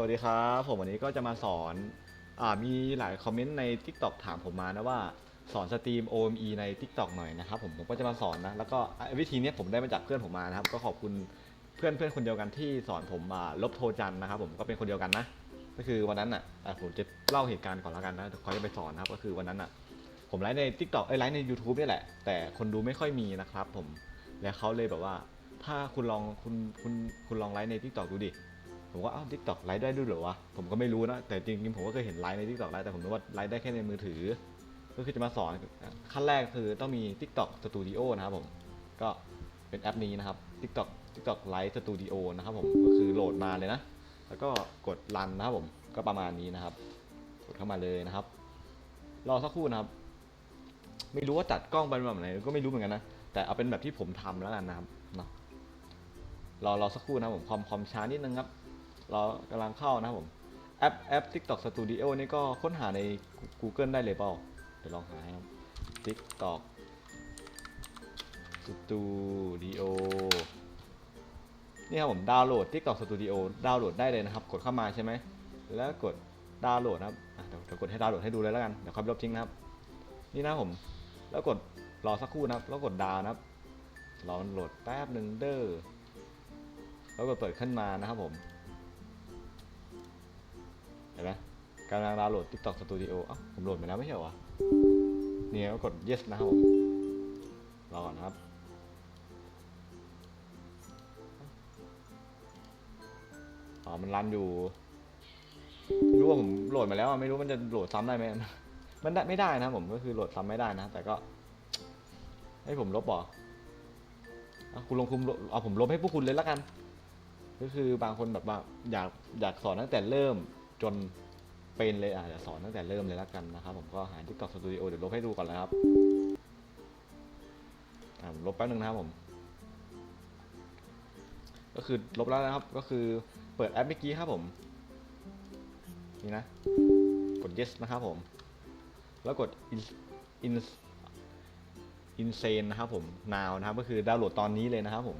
สวัสดีครับ ผมวันนี้ก็จะมาสอนอ่ามีหลายคอมเมนต์ใน TikTok ถามผมมานะว่าสอนสตรีม OME ใน TikTok หน่อยนะครับผมผมก็จะมาสอนนะ แล้วก็วิธีนี้ผมได้มาจากเพื่อนผมมานะครับ ก็ขอบคุณเพื่อนเพื่อนคนเดียวกันที่สอนผมมาลบโทจันนะครับผมก็เป็นคนเดียวกันนะ ก็คือวันนั้นอะอ่ผมจะเล่าเหตุการณ์ก่อนแล้วกันนะเขาจะไปสอนนะครับก็คือวันนั้นอะผมไลฟ์ใน TikTok เอ้ยไลฟ์ใน YouTube นี่แหละ แต่คนดูไม่ค่อยมีนะครับผมแล้วเขาเลยแบบว่า ถ้าคุณลองคุณคุณคุณลองไลฟ์ใน TikTok ดูดิ ผมว่าอ้าวทิกตอกไลฟ์ได้ด้วยเหรอวะผมก็ไม่รู้นะแต่จริงๆผมก็เคยเห็นไลฟ์ในทิกตอกไลฟ์แต่ผมนึกว่าไลฟ์ได้แค่ในมือถือ ก็คือจะมาสอนขั้นแรกคือต้องมี TikTok Studio นะครับผมก็เป็นแอปนี้นะครับ TikTok TikTok Live Studio นะครับผมก็คือโหลดมาเลยนะ แล้วก็กดรันนะครับผมก็ประมาณนี้นะครับ กดเข้ามาเลยนะครับ รอสักครู่นะครับ ไม่รู้ว่าจัดกล้องเป็นแบบไหนก็ไม่รู้เหมือนกันนะ แต่เอาเป็นแบบที่ผมทำแล้วกันนะครับเนาะรอรอสักครู่นะครับผมความความช้านิดนึงครับ เรากำลังเข้านะครับผม แอปแอป TikTok Studio นี่ก็ค้นหาใน Google ได้เลยเปล่าเดี๋ยวลองหาครับ TikTok Studio นี่ครับผมดาวน์โหลด TikTok Studio ดาวน์โหลดได้เลยนะครับ กดเข้ามาใช่ไหม แล้วกดดาวน์โหลดนะครับเดี๋ยวเดี๋ยวกดให้ดาวน์โหลดให้ดูเลยแล้วกัน เดี๋ยวค่อยลบทิ้งนะครับ นี่นะผม แล้วกดรอสักครู่นะครับ แล้วกดดาวน์นะครับรอมันโหลดแป๊บหนึ่งเด้อ แล้วกดเปิดขึ้นมานะครับผม ห็นไหมกำลังดาวน์โหลด TikTok Studio อ้าผมโหลดมาแล้วไม่ใช่เหรอเนี่ยก็กด yes นะครับผมรอก่อนนะครับอ๋อมันรันอยู่รู้ว่าผมโหลดมาแล้วอะไม่รู้มันจะโหลดซ้ำได้ไหมมันได้ไม่ได้นะผมก็คือโหลดซ้ำไม่ได้นะ แต่ก็ ให้ผมลบเหรออะคุณลงคุมเอาผมลบให้พวกคุณเลยละกัน ก็คือบางคนแบบว่าอยากอยากสอนตั้งแต่เริ่ม จนเป็นเลยอะเดี๋ยวสอนตั้งแต่เริ่มเลยละกันนะครับ ผมก็หา TikTok Studio เดี๋ยวลบให้ดูก่อนเลยครับอ่าลบแป๊บนึงนะครับผม ก็คือลบแล้วนะครับ ก็คือเปิดแอปเมื่อกี้ครับผม นี่นะ กด yes นะครับผม แล้วกด in in insane นะครับผม now นะครับ ก็คือดาวน์โหลดตอนนี้เลยนะครับผม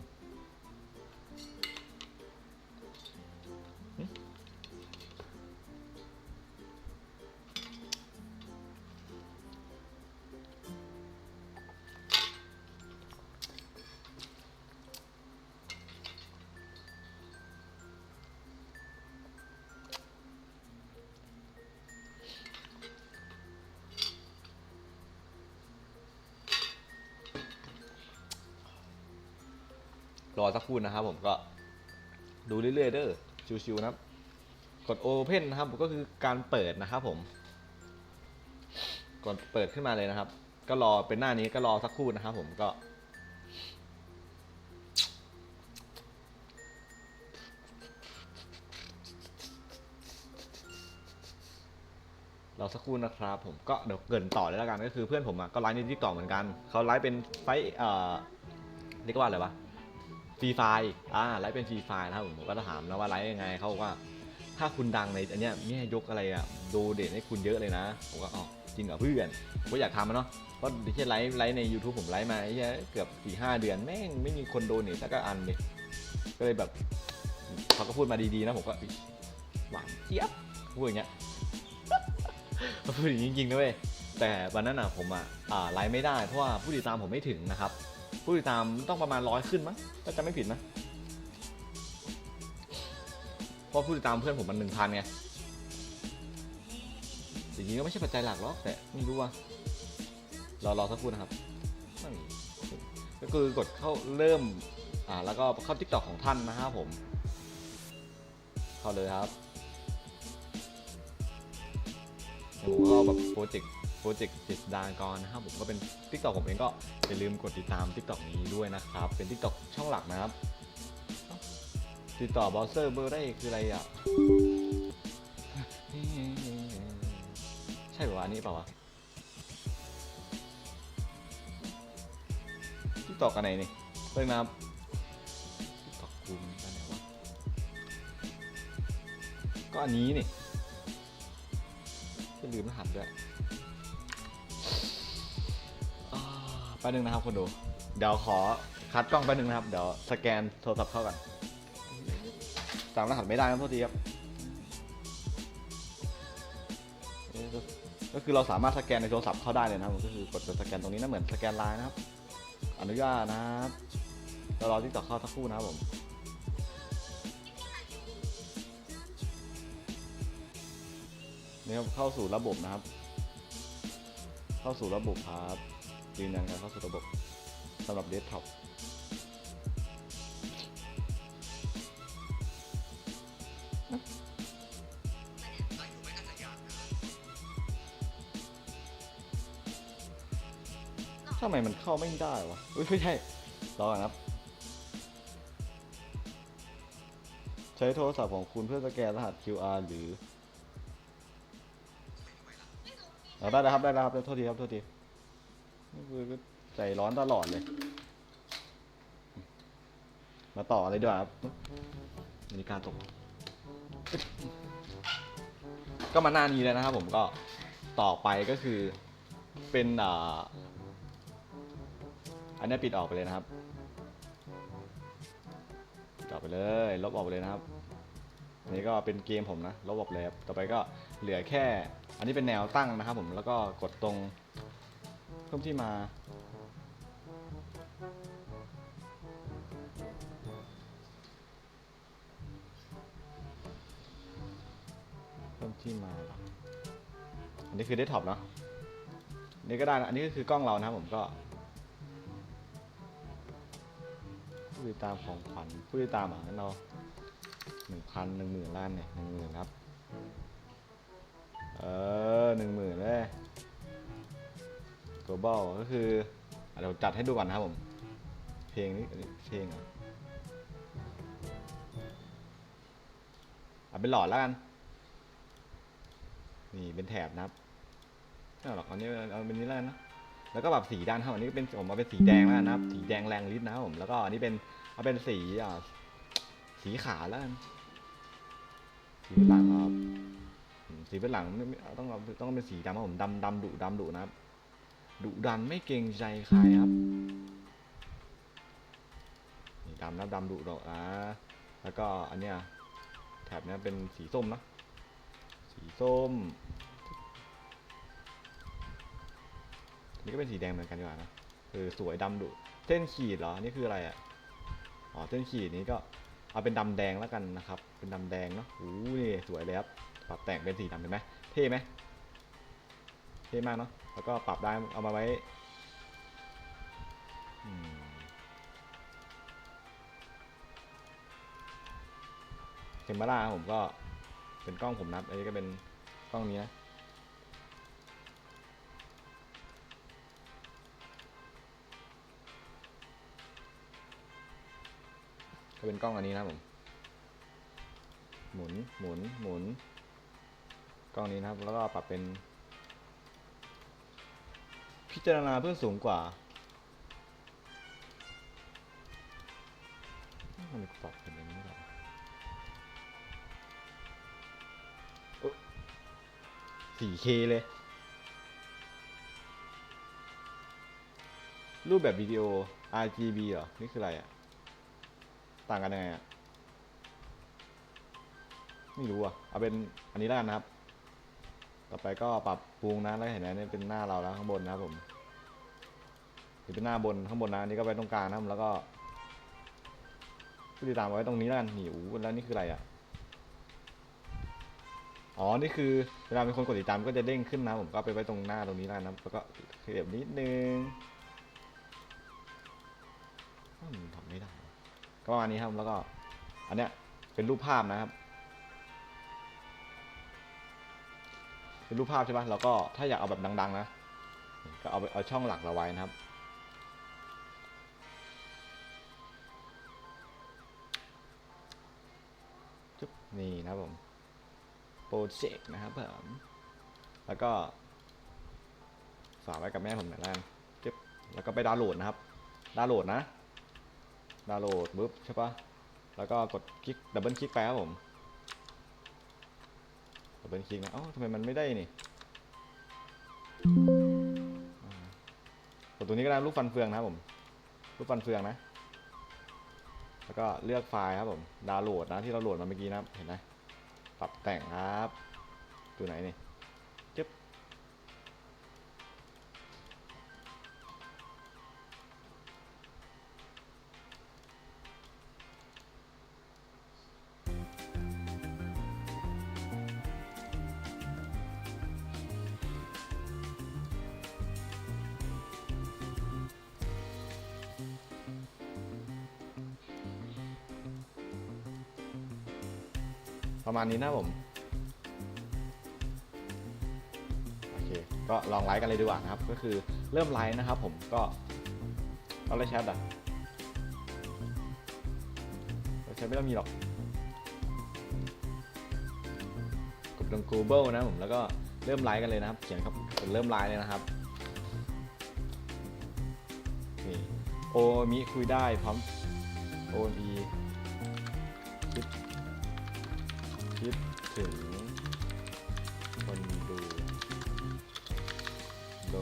รอสักครู่นะครับผมก็ดูเรื่อยๆเด้อชิวๆนะครับ กด Open นะครับก็คือการเปิดนะครับผมกดเปิดขึ้นมาเลยนะครับ ก็รอเป็นหน้านี้ก็รอสักครู่นะครับผมก็รอสักครู่นะครับผมก็เดี๋ยวเกินต่อเลยแล้วกันก็คือเพื่อนผมอะก็ไลฟ์ในทิกตอกเหมือนกันเขาไลฟ์เป็นไฟเอ่อเรียกว่าอะไรวะ ฟรีไฟล์อ่าไลฟ์เป็นฟรีไฟล์นะครับผมผมก็ถามนะว่าไลฟ์ยังไงเขาบอกว่า ถ้าคุณดังในอันเนี้ยแม่ยกอะไรอะดูเด่นให้คุณเยอะเลยนะผมก็อ๋อจริงเหรอเพื่อนผมก็อยากทำมันเนาะเพราะที่ไลฟ์ไลฟ์ใน YouTube ผมไลฟ์มาเหี้ยเกือบสี่ห้าเดือนแม่งไม่มีคนโดนนี่สักอันเลยก็เลยแบบเขาก็พูดมาดีๆนะผมก็หวานเจี๊ยบพูดอย่างเงี้ยเขาพูดอย่างจริงๆนะเว้ยแต่วันนั้นอะผมอะไลฟ์ไม่ได้เพราะว่าผู้ติดตามผมไม่ถึงนะครับ ผู้ติดตามต้องประมาณร้อยขึ้นมั้งถ้าจำไม่ผิดนะเพราะผู้ติดตามเพื่อนผมมันหนึ่งพันไงจริงๆก็ไม่ใช่ปัจจัยหลักหรอกแต่ไม่รู้ว่ารอรอสักครู่นะครับก็คือกดเข้าเริ่มอ่าแล้วก็เข้าทิกตอกของท่านนะครับผม เข้าเลยครับผมก็แบบโปรเจกต์ รเจกต์จิตดากรนะครับผมก็เป็นทิกตอกผมเองก็อย่าลืมกดติดตามทิกตอกนี้ด้วยนะครับ เป็นทิกตอกช่องหลักนะครับ ติดต่อเบราว์เซอร์เบอร์ได้คืออะไรอะ ใช่ป่าวะอันนี้เปล่าวะทิกตอกกันไหนนี่เพิ่งนะครับทิกตอกคุมกันไหนวะ ก็อันนี้นี่จะลืมรหัสด้วย ป๊บนึงนะครับคุนดู เดี๋ยวขอคัดกล้องแป๊บนึงนะครับ เดี๋ยวสแกนโทรศัพท์เข้ากันจำรหัสไม่ได้ครับโทษทีครับ ก็คือเราสามารถสแกนในโทรศัพท์เข้าได้เลยนะครับ ก็คือกดสแกนตรงนี้นะเหมือนสแกนไลน์นะครับ อนุญาตนะครับเรารอที่ต่อเข้าสักครู่นะครับผมเนี่ยเข้าสู่ระบบนะครับ เข้าสู่ระบบครับยืนยันการเข้าสู่ระบบสำหรับเดสก์ท็อปทำไมมันเข้าไม่ได้วะอุ๊ยไม่ใช่รอก่อนครับ ใช้โทรศัพท์ของคุณเพื่อสแกนรหัส QR หรือ เอาได้แล้วครับได้แล้วครับโทษทีครับโทษทีนี่คือใจร้อนตลอดเลย มาต่อเลยดีกว่าครับนาฬิกาตก ก็มาหน้านี้เลยนะครับผมก็ต่อไปก็คือเป็นอ่าอันนี้ปิดออกไปเลยนะครับปิดอไปเลย ลบออกไปเลยนะครับนนี้ก็เป็นเกมผมนะ ลบออกเลยครับต่อไปก็เหลือแค่ อันนี้เป็นแนวตั้งนะครับผมแล้วก็กดตรงเพิ่มที่มา เพิ่มที่มา อันนี้คือเดสก์ท็อปเนาะนนี่ก็ได้นะอันนี้ก็คือกล้องเรานะครับผมก็ผู้ติดตามของขวัญผู้ติดตามอะงั้นเราหนึ่งพันหนึ่งหมื่นล้านเนี่ยหนึ่งหมื่นครับ เออหนึ่งหมื่นเลย global ก็คือเดี๋ยวจัดให้ดูก่อนนะครับผม เพลงนี้เพลงอะเอาเป็นหลอดแล้วกัน นี่เป็นแถบนะครับเอาหรอกเอานี้เอาเป็นนี้แล้วกันนะ แล้วก็แบบสีด้านข้างอันนี้ก็เป็นผมเอาเป็นสีแดงแล้วนะครับ สีแดงแรงฤทธิ์นะครับผม แล้วก็อันนี้เป็นเอาเป็นสีอ่าสีขาแล้วกันสีหลังครับ สีเป็นหลังไม่ไม่ต้องเอาต้องเป็นสีดำครับผมดำดำดุดำดุนะครับดุดันไม่เกรงใจใครครับนี่ดำนะดำดุดอกอะแล้วก็อันเนี้ยแถบเนี้ยเป็นสีส้มนะสีส้มนนี่ก็เป็นสีแดงเหมือนกันดีกว่านะคือสวยดำดุเส้นขีดเหรอนนี่คืออะไรอะอ๋อเส้นขีดนี้ก็เอาเป็นดำแดงแล้วกันนะครับ เป็นดำแดงเนาะอู้นี่สวยเลยครับ ปรับแต่งเป็นสีดำเห็นไหมเท่ไหมเท่มากเนาะแล้วก็ปรับได้เอามาไว้อืมเทมเบล่าผมก็เป็นกล้องผมนะอันนี้ก็เป็นกล้องนี้นะก็เป็นกล้องอันนี้นะผม หมุน หมุน หมุน กล้องนี้นะครับ แล้วก็ปรับเป็น พิจารณาเพื่อสูงกว่ามันปรับเป็นอย่างนี้หรอโอ๊ะ 4K เลย รูปแบบวิดีโอ RGB เหรอ นี่คืออะไรอะต่างกันยังไงอะไม่รู้อะเอาเป็นอันนี้แล้วกันนะครับ ต่อไปก็ปรับปรุงนะแล้วเห็นไหมนี่เป็นหน้าเราแล้วข้างบนนะครับผมนี่เป็นหน้าบนข้างบนนะอันนี้ก็ไว้ตรงกลางนะครับแล้วก็ติดตามไว้ตรงนี้แล้วกันนี่อู้แล้วนี่คืออะไรอะอ๋อ นี่คือเวลามีคนกดติดตามก็จะเด้งขึ้นนะผมก็ไปไว้ตรงหน้าตรงนี้แล้วนะแล้วก็ขยับนิดนึงทำไม่ได้ ก็ประมาณนี้ครับแล้วก็ อันเนี้ยเป็นรูปภาพนะครับ เป็นรูปภาพใช่ปะแล้วก็ถ้าอยากเอาแบบดัง ๆ นะ ก็เอาเอาช่องหลักเราไว้นะครับ จุ๊บนี่นะผมโปรเจกต์นะครับผมแล้วก็ฝากไว้กับแม่ผมหน่อยละกันจึ๊บแล้วก็ไปดาวน์โหลดนะครับ ดาวน์โหลดนะ ดาวน์โหลดปุ๊บใช่ปะแล้วก็กดคลิกดับเบิลคลิกไปครับผม เปิลคลิกนะเอ้าทำไมมันไม่ได้นี่กดตรงนี้ก็ได้ลูกฟันเฟืองนะครับผมลูกฟันเฟืองนะ แล้วก็เลือกไฟล์ครับผมดาวน์โหลดนะที่เราโหลดมาเมื่อกี้นะเห็นไหมปรับแต่งครับ ตัวไหนนี่ ประมาณนี้นะผม โอเค ก็ลองไลค์กันเลยดีกว่านะครับ ก็คือเริ่มไลค์นะครับผมก็เอาเลยแชทอะเราแชทไม่ต้องมีหรอกกดตรง Google นะผมแล้วก็เริ่มไลค์กันเลยนะครับ เขียนครับกดเริ่มไลค์เลยนะครับนี่โอมิคุยได้พร้อมโอมี ถึงคนดู โด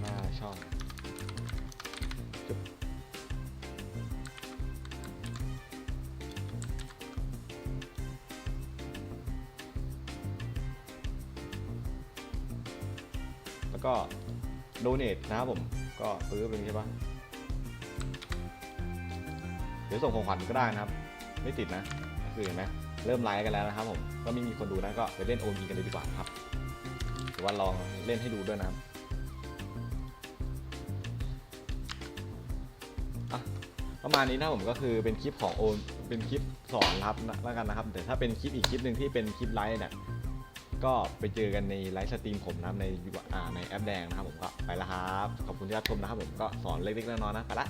หน้าช่องจุ๊บแล้วก็โดเน a นะครับผม ก็ซื้อเป็นใช่ปะเดี๋ยวส่งของขวัญก็ได้นะครับ ไม่ติดนะ คือเห็นไหม เริ่มไลฟ์กันแล้วนะครับผมก็ไม่มีคนดูนะก็ไปเล่นโอมีกันเลยดีกว่าครับหรือว่าลองเล่นให้ดูด้วยนะครับอะประมาณนี้นะผมก็คือเป็นคลิปของโอมเป็นคลิปสอนรับแล้วกันนะครับ แต่ถ้าเป็นคลิปอีกคลิปหนึ่งที่เป็นคลิปไลฟ์เนี่ยก็ไปเจอกันในไลฟ์สตรีมผมนะในในแอปแดงนะครับผมก็ไปแล้วครับ ขอบคุณที่รับชมนะครับผมก็สอนเล็กๆน้อยๆนะไปละ